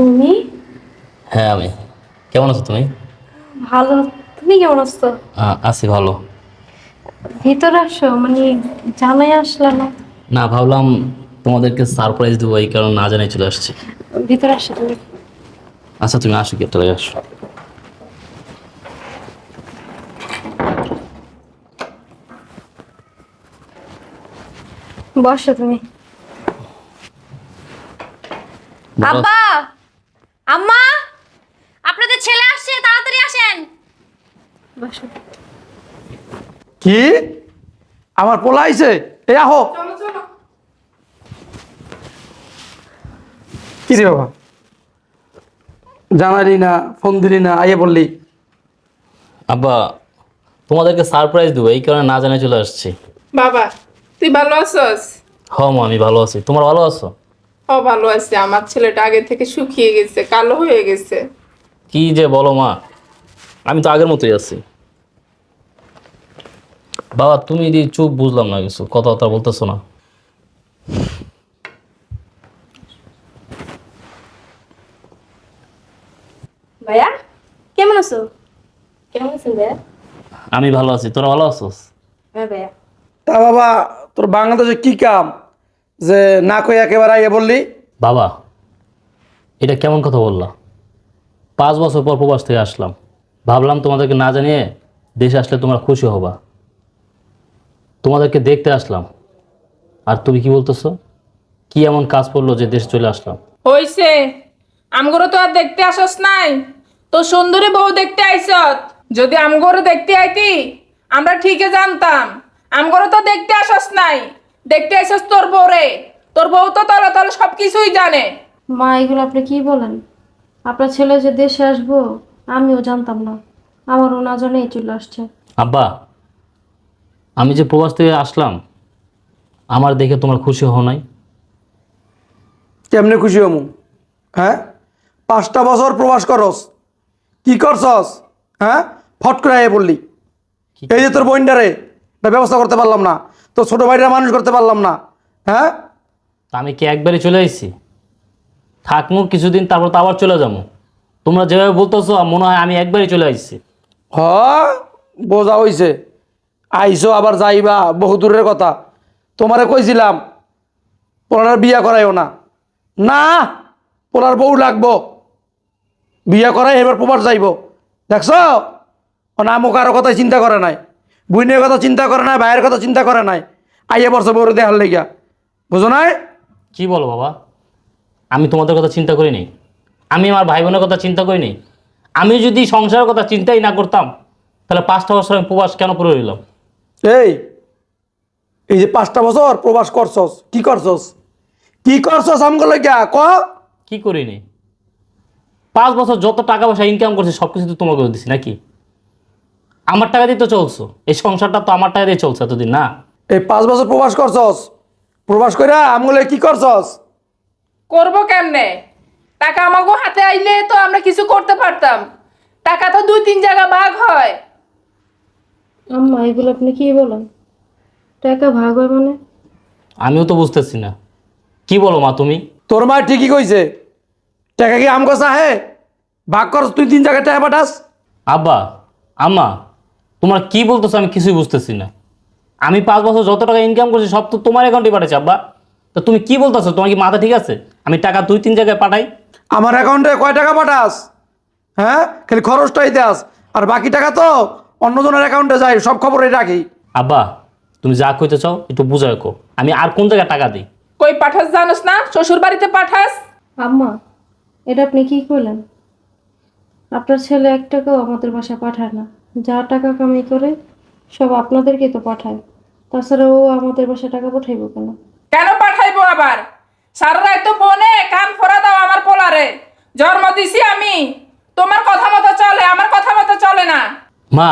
তুমি? হ্যাঁ আমি। কেমন আছো তুমি? ভালো। তুমি কেমন আছো? আছি ভালো। ভিতরে আসো মানে জানাই আসলে না। না ভাবলাম তোমাদেরকে সারপ্রাইজ দেবো এই কারণে না জানাই চলে আসছি। ভিতরে আসো তুমি। আচ্ছা তুমি আসো কি একটা আসো। বসো তুমি। আব্বা! আম্মা আপনাদের ছেলে আসছে তাড়াতাড়ি আসেন। কি? আমার পোলা আইছে? এ আহো। কি রে বাবা? জানালি না ফোন দিলি না আইয়ে বললি। আব্বা তোমাদেরকে সারপ্রাইজ দেবো এই কারণে না জানাই চলে আসছি। বাবা তুই ভালো আছস? হ মা আমি ভালো আছি। তোমার ভালো আছো? ভালো আছে আমার ছেলেটা আগে থেকে শুকিয়ে গেছে কালো হয়ে গেছে। কি যে বলো মা আমি তো আগের মতোই আছি। বাবা তুমি দি চুপ বুঝলাম না কিছু কথাবার্তা বলতেছো না। ভাইয়া কেমন আছো? কেমন আছেন ভাইয়া? আমি ভালো আছি তোরা ভালো আছোস? হ্যাঁ ভাইয়া। তা বাবা তোর বাংলাদেশে কি কাম? যে না কই একেবারে আইয়ে বললি? বাবা এটা কেমন কথা বললা? পাঁচ বছর পর প্রবাস থেকে আসলাম। ভাবলাম তোমাদেরকে না জানিয়ে দেশে আসলে তোমরা খুশি হবা। তোমাদেরকে দেখতে আসলাম। আর তুমি কি বলতেছো? কি এমন কাজ পড়ল যে দেশে চলে আসলাম? হইছে। আমগরো তো আর দেখতে আসস নাই। তো সুন্দরী বউ দেখতে আইসত। যদি আমগরো দেখতে আইতি আমরা ঠিকই জানতাম। আমগরো তো দেখতে আসস নাই। দেখতে আইসস তোর বউরে? তোর বউ তো তলে তলে সব কিছুই জানে। মা এগুলো আপনি কি বলেন? আপনার ছেলে যে দেশে আসব আমিও জানতাম না। আমারও না জানেই চলে আসছে। আব্বা আমি যে প্রবাস থেকে আসলাম আমার দেখে তোমার খুশি হও নাই। কেমনে খুশি হমু? হ্যাঁ? পাঁচটা বছর প্রবাস করস। কি করছস? হ্যাঁ? ফট করে বললি। এই যে তোর বইন্ডারে ব্যবস্থা করতে পারলাম না। তো ছোট ভাইটা মানুষ করতে পারলাম না। হ্যাঁ? আমি কি একবারে চলে আসছি থাকমু কিছুদিন তারপর তো আবার চলে যাব। তোমরা যেভাবে বলতেছো মনে হয় আমি একবারই চলে আসছি হ বোঝা হইছে। আইসো আবার যাইবা বহু দূরের কথা। তোমারে কইছিলাম পোলার বিয়া করাইও না। না পোলার বউ লাগবো। বিয়া করাই এবার প্রবাস যাইব। দেখছ? ও না মুখ আরও কথা চিন্তা করে নাই। বুইনের কথা চিন্তা করে নাই ভাইয়ের কথা চিন্তা করে নাই। আইয়ে বর্ষ বউরে দেখার লেগিয়া। বুঝো নাই? কি বলো বাবা? আমি তোমাদের কথা চিন্তা করিনি আমি আমার ভাই বোনের কথা চিন্তা করিনি আমি যদি সংসারের কথা চিন্তাই না করতাম তাহলে পাঁচটা বছর আমি প্রবাস কেন করে রইলাম? এই এই যে পাঁচটা বছর প্রবাস করছস কি করছস? কি করছস আমগুলো লেগিয়া? ক? কি করিনি পাঁচ বছর যত টাকা পয়সা ইনকাম করছি সব কিছু তো তোমাকে দিছি নাকি? আমার টাকা দিয়ে তো চলছো। এই সংসারটা তো আমার টাকা দিয়ে চলছে এতদিন না? এই পাঁচ বছর প্রবাস করছস? প্রবাস কইরা আমগুলো কি করছস? করব কেমনে? টাকা আমাকে হাতে আইলে তো আমরা কিছু করতে পারতাম। টাকা তো দুই তিন জায়গা ভাগ হয়। আম্মা এগুলো আপনি কি বলেন? টাকা ভাগ হয় মানে? আমিও তো বুঝতেছি না। কি বলো মা তুমি? তোর মা ঠিকই কইছে টাকা কি আমগো চাহে? ভাগ কর তুই তিন জায়গায় টাকা পাঠাস? আব্বা আম্মা তোমরা কি বলতেছো আমি কিছুই বুঝতেছি না। আমি পাঁচ বছর যত টাকা ইনকাম করছি সব তো তোমার অ্যাকাউন্টে পাঠাচ্ছি আব্বা। তো তুমি কি বলতেছো? তোমার কি মাথা ঠিক আছে? আমি টাকা দুই তিন জায়গায় পাঠাই। আমার অ্যাকাউন্টে কয় টাকা পাঠাস? হ্যাঁ? খালি খরচটাই দেস আর বাকি টাকা তো অন্যজনের অ্যাকাউন্টে যায় সব খবরই রাখি। আব্বা তুমি যা কইতে চাও একটু বুঝায় কো আমি আর কোন জায়গায় টাকা দিই? কই পাঠাস জানোস না? শ্বশুর বাড়িতে পাঠাস? আম্মা এটা আপনি কি করলেন? আপনার ছেলে এক টাকাও আমাদের বাসায় পাঠায় না। যা টাকা কামাই করে সব আপনাদেরকে তো পাঠায়। তাছাড়া ও আমাদের বাসায় টাকা পাঠাইবো কেন? কেন পাঠাইবো আবার? সারা তো ফোনে কান ফোরা দাও আমার পোলারে। জন্ম দিছি আমি। তোমার কথা মতো চলে আমার কথা মতো চলে না। মা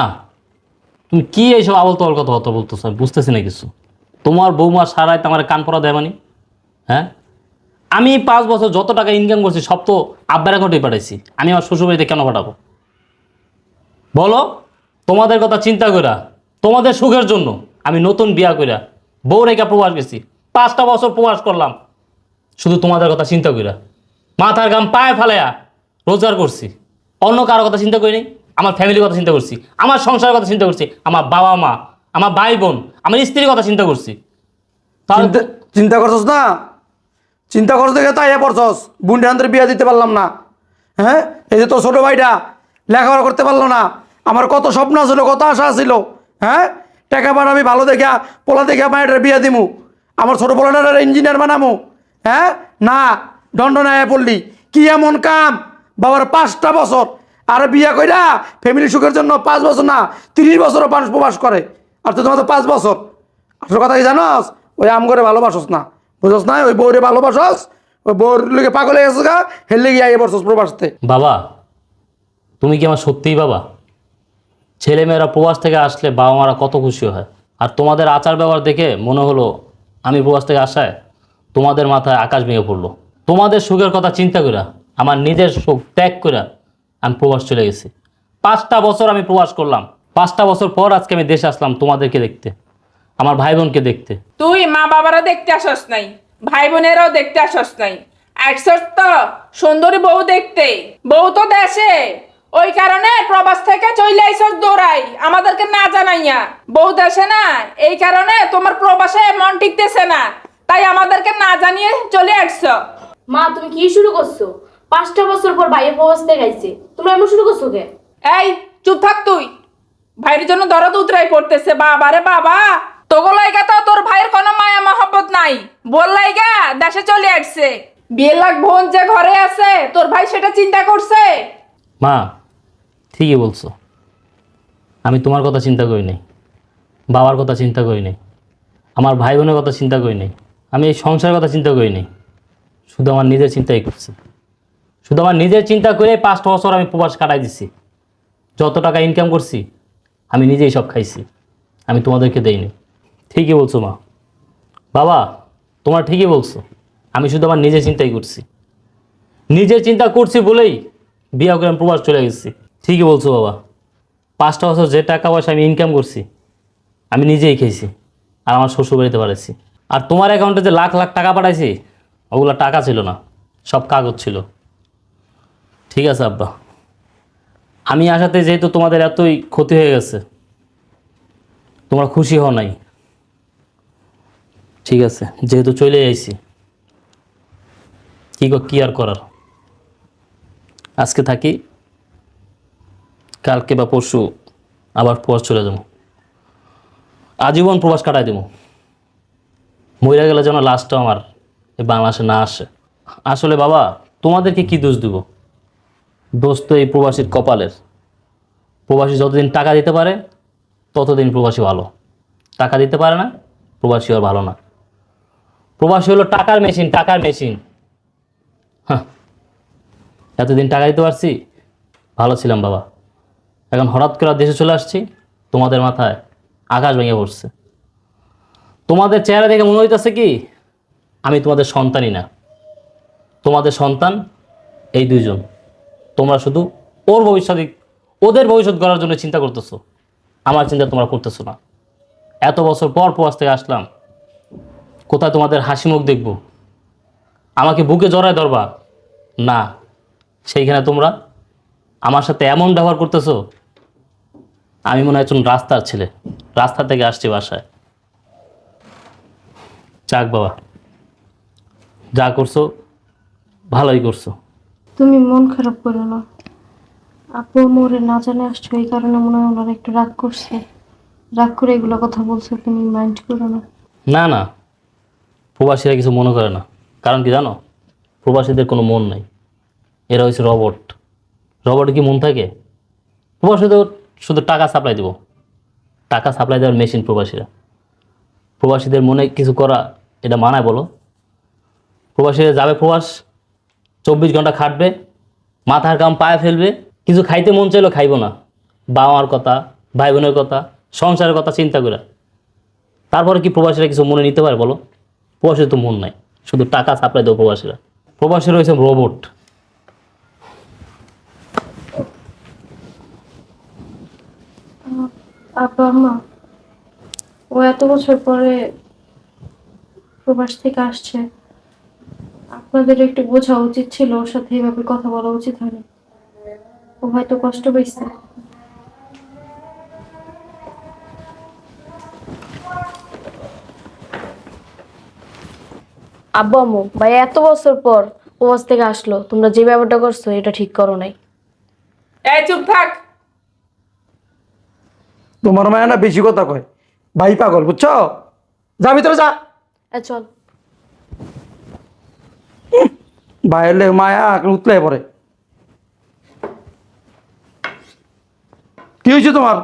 তুমি কি এইসব আবল তবল কথা কথা বলতেছো? আমি বুঝতেছি না কিছু। তোমার বৌমা সারায় আমার কান পড়া দেয় মানে? হ্যাঁ? আমি পাঁচ বছর যত টাকা ইনকাম করছি সব তো আব্বার অ্যাকাউন্টে পাঠাইছি। আমি আমার শ্বশুরবাড়িতে কেন পাঠাবো? বলো? তোমাদের কথা চিন্তা করা তোমাদের সুখের জন্য আমি নতুন বিয়া কইরা বউ রেখা প্রবাস গেছি। পাঁচটা বছর প্রবাস করলাম। শুধু তোমাদের কথা চিন্তা কইরা, মাথার গাম পায়ে ফেলায়া রোজগার করছি। অন্য কারও কথা চিন্তা করিনি, আমার ফ্যামিলির কথা চিন্তা করছি, আমার সংসারের কথা চিন্তা করছি, আমার বাবা মা, আমার ভাই বোন, আমার স্ত্রীর কথা চিন্তা করছি। চিন্তা করছস না? চিন্তা করছ দেখে তাই পড়ছস। বুন্ডান্তরে বিয়া দিতে পারলাম না। হ্যাঁ? এই যে তোর ছোটো ভাইটা লেখাপড়া করতে পারল না। আমার কত স্বপ্ন ছিল, কত আশা ছিল হ্যাঁ? টাকা পার আমি ভালো দেখা পোলা দেখে মায়ের বিয়া দিমু। আমার ছোটো পোলাটার ইঞ্জিনিয়ার বানামু হ্যাঁ? না দণ্ড নাই পড়লি। কি এমন কাম? বাবার পাঁচটা বছর। আর বিয়া কইরা ফ্যামিলি সুখের জন্য পাঁচ বছর না, তিরিশ বছরও মানুষ প্রবাস করে। আর তো তোমার তো পাঁচ বছর। আসল কথা কি জানস? ওই আম করে ভালোবাসস না। বুঝস না? ওই বউরে ভালোবাসস? ওই বউর লোকে পাগল গেছে গা? হেললে গিয়ে আগে বসস প্রবাসতে। বাবা, তুমি কি আমার সত্যিই বাবা? ছেলেমেয়েরা প্রবাস থেকে আসলে বাবা মারা কত খুশি হয়। আর তোমাদের আচার ব্যবহার দেখে মনে হলো, আমি প্রবাস থেকে আসায় তোমাদের মাথায় আকাশ ভেঙে পড়ল। তোমাদের সুখের কথা চিন্তা করে আমার নিজের সুখ ত্যাগ করে আমি প্রবাস চলে গেছি। পাঁচটা বছর আমি প্রবাস করলাম। পাঁচটা বছর পর আজকে আমি দেশে আসলাম তোমাদেরকে দেখতে, আমার ভাই বোনকে দেখতে। তুই মা বাবারা দেখতে আসস নাই ভাই বোনেরাও দেখতে আসস নাই। আসছস তো সুন্দরী বউ দেখতে, বউ তো দেশে। ওই কারণে প্রবাস থেকে চলে আইসস দৌড়াই আমাদেরকে না জানাইয়া। বউ দেশে না এই কারণে তোমার প্রবাসে মন টিকতেছে না তাই আমাদেরকে না জানিয়ে চলে আসছ মা তুমি কি শুরু করছ? পাঁচটা বছর পর বাইরে প্রবাস থেকে আইছে তোমরা এমন শুরু করছ কে? এই চুপ থাক তুই। ভাইয়ের জন্য দরদ উতরাই পড়তেছে বাবা রে বাবা। তোগো লাইগা তো তোর ভাইয়ের কোনো মায়া মহব্বত নাই। বল লাইগা দেশে চলে আসছে বিয়ে লাখ বোন যে ঘরে আছে তোর ভাই সেটা চিন্তা করছে। মা ঠিকই বলছো। আমি তোমার কথা চিন্তা করি নাই, বাবার কথা চিন্তা করি নাই, আমার ভাই বোনের কথা চিন্তা করি নাই, আমি এই সংসারের কথা চিন্তা করি নাই। শুধু আমার নিজের চিন্তাই করছি। শুধু আমার নিজের চিন্তা করে পাঁচটা বছর আমি প্রবাস কাটাই দিছি। যত টাকা ইনকাম করছি, আমি নিজেই সব খাইছি। আমি তোমাদেরকে দেইনি। ঠিকই বলছো মা। বাবা, তোমার ঠিকই বলছো। আমি শুধু আমার নিজের চিন্তাই করছি। নিজের চিন্তা করছি বলেই বিয়ে করে আমি প্রবাস চলে গেছি। ঠিকই বলছো বাবা। পাঁচটা বছর যে টাকা পয়সা আমি ইনকাম করছি, আমি নিজেই খেয়েছি আর আমার শ্বশুর বাড়িতে পাঠাইছি। আর তোমার অ্যাকাউন্টে যে লাখ লাখ টাকা পাঠাইছি, ওগুলো টাকা ছিল না, সব কাগজ ছিল। ঠিক আছে আব্বা। আমি আসাতে যেহেতু তোমাদের এতই ক্ষতি হয়ে গেছে, তোমরা খুশি হও নাই। ঠিক আছে, যেহেতু চলে আইছি কি কি আর করার? আজকে থাকি। কালকে বা পরশু আবার প্রবাস চলে যাব। আজীবন প্রবাস কাটাই দেবো। মরে গেলে যেন লাস্টটা আমার এই বাংলাদেশে না আসে। আসলে বাবা, তোমাদেরকে কি দোষ দেব? দোষ তো এই প্রবাসীর কপালের। প্রবাসী যতদিন টাকা দিতে পারে, ততদিন প্রবাসী ভালো। টাকা দিতে পারে না, প্রবাসী আর ভালো না। প্রবাসী হলো টাকার মেশিন টাকার মেশিন হ্যাঁ এতদিন টাকা দিতে পারছি, ভালো ছিলাম বাবা। এখন হঠাৎ করে দেশে চলে আসছি, তোমাদের মাথায় আকাশ ভেঙে পড়ছে। তোমাদের চেহারা দেখে মনে হইতেছে কি, আমি তোমাদের সন্তানই না। তোমাদের সন্তান এই দুইজন। তোমরা শুধু ওর ভবিষ্যৎ, ওদের ভবিষ্যৎ গড়ার জন্য চিন্তা করতেছো। আমার চিন্তা তোমরা করতেছো না। এত বছর পর প্রবাস থেকে আসলাম। কোথায় তোমাদের হাসি মুখ দেখব? আমাকে বুকে জড়ায় ধরবা? না। সেইখানে তোমরা আমার সাথে এমন ব্যবহার করতেছো আমি মনে হয় একজন রাস্তার ছেলে। রাস্তা থেকে আসছি বাসায়। যাক বাবা। যা করছ ভালোই করছ। তুমি মন খারাপ করো না। আপু মোরে না জানে আসছো এই কারণে মনে হয় ওনারা একটু রাগ করছে। রাগ করে এগুলো কথা বলছো তুমি মাইন্ড করো না। না না। প্রবাসীরা কিছু মনে করে না। কারণ কি জানো? প্রবাসীদের কোনো মন নাই। এরা হচ্ছে রবট। রবটে কি মন থাকে? প্রবাসীদের শুধু টাকা সাপ্লাই দেবো। টাকা সাপ্লাই দেওয়ার মেশিন প্রবাসীরা। প্রবাসীদের মনে কিছু করা, এটা মানায় বলো। প্রবাসীরা যাবে প্রবাস, চব্বিশ ঘণ্টা খাটবে, মাথার কাম পায়ে ফেলবে, কিছু খাইতে মন চাইলেও খাইবো না। বাবা কথা ভাই বোনের কথা, সংসারের কথা চিন্তা করে। তারপরে কি প্রবাসীরা কিছু মনে নিতে পারে বলো? প্রবাসীর তো মন নাই, শুধু টাকা সাপ্লাই দেবো প্রবাসীরা। প্রবাসী রয়েছে রোবট আব্বা আম্মা ও এত বছর পরে প্রবাস থেকে আসছে। আপনাদের একটু বোঝা উচিত ছিল ওর সাথে এইভাবে কথা বলা উচিত হয়নি। ও হয়তো কষ্ট পেয়েছে। আব্বু আম্মু ভাই এত বছর পর প্রবাস থেকে আসলো। তোমরা যে ব্যাপারটা করছ এটা ঠিক করো নাই। এই চুপ থাক। তোমার মায়া না বেশি কথা কয়? ভাই পাগল বুঝছ? যা ভিতরে যা। চল। বাইরে মায়া উতলে পরে কি হয়েছে তোমার?